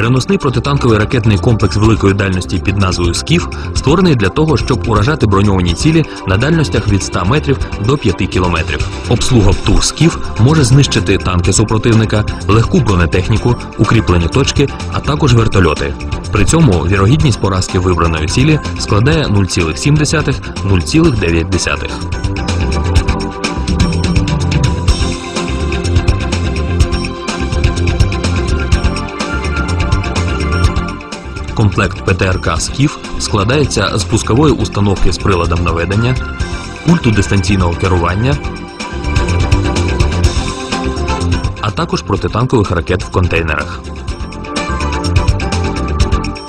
Переносний протитанковий ракетний комплекс великої дальності під назвою СКІФ створений для того, щоб уражати броньовані цілі на дальностях від 100 метрів до 5 кілометрів. Обслуга ПТУ СКІФ може знищити танки супротивника, легку бронетехніку, укріплені точки, а також вертольоти. При цьому вірогідність поразки вибраної цілі складає 0,7-0,9. Комплект ПТРК «Скіф» складається з пускової установки з приладом наведення, пульту дистанційного керування, а також протитанкових ракет в контейнерах.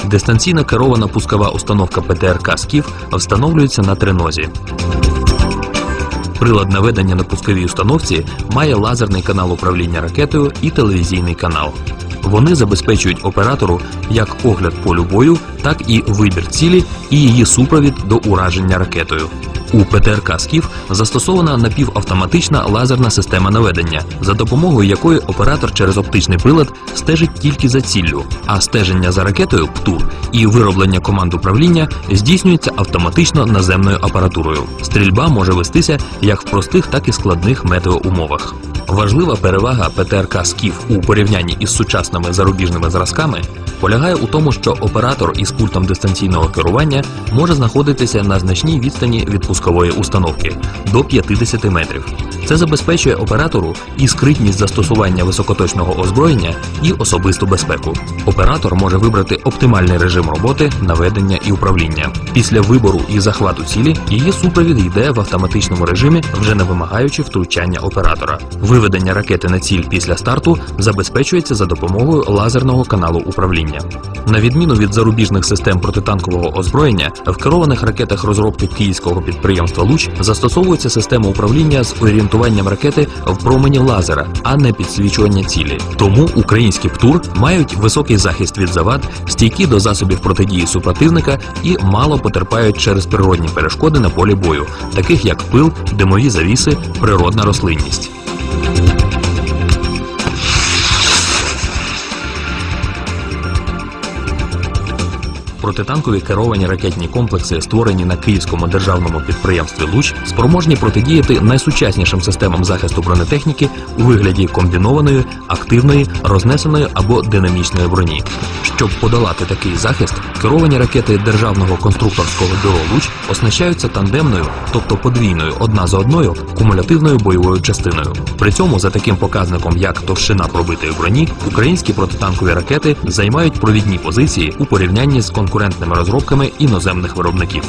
Дистанційно керована пускова установка ПТРК «Скіф» встановлюється на тринозі. Прилад наведення на пусковій установці має лазерний канал управління ракетою і телевізійний канал. Вони забезпечують оператору як огляд полю бою, так і вибір цілі і її супровід до ураження ракетою. У ПТРК «Скіф» застосована напівавтоматична лазерна система наведення, за допомогою якої оператор через оптичний прилад стежить тільки за ціллю, а стеження за ракетою ПТУР і вироблення команд управління здійснюється автоматично наземною апаратурою. Стрільба може вестися як в простих, так і складних метеоумовах. Важлива перевага ПТРК «Скіф» у порівнянні із сучасними зарубіжними зразками полягає у тому, що оператор із пультом дистанційного керування може знаходитися на значній відстані від пускової установки до 50 метрів. Це забезпечує оператору і скритність застосування високоточного озброєння, і особисту безпеку. Оператор може вибрати оптимальний режим роботи, наведення і управління. Після вибору і захвату цілі її супровід йде в автоматичному режимі, вже не вимагаючи втручання оператора. Виведення ракети на ціль після старту забезпечується за допомогою лазерного каналу управління. На відміну від зарубіжних систем протитанкового озброєння, в керованих ракетах розробки київського підприємства Луч застосовується система управління з орієнтуванням ракети в промені лазера, а не підсвічування цілі. Тому українські ПТУР мають високий захист від завад, стійкі до засобів протидії супротивника і мало потерпають через природні перешкоди на полі бою, таких як пил, димові завіси, природна рослинність. Протитанкові керовані ракетні комплекси, створені на київському державному підприємстві Луч, спроможні протидіяти найсучаснішим системам захисту бронетехніки у вигляді комбінованої, активної, рознесеної або динамічної броні. Щоб подолати такий захист, керовані ракети державного конструкторського бюро Луч оснащаються тандемною, тобто подвійною одна за одною кумулятивною бойовою частиною. При цьому за таким показником, як товщина пробитої броні, українські протитанкові ракети займають провідні позиції у порівнянні з конкурентними розробками іноземних виробників.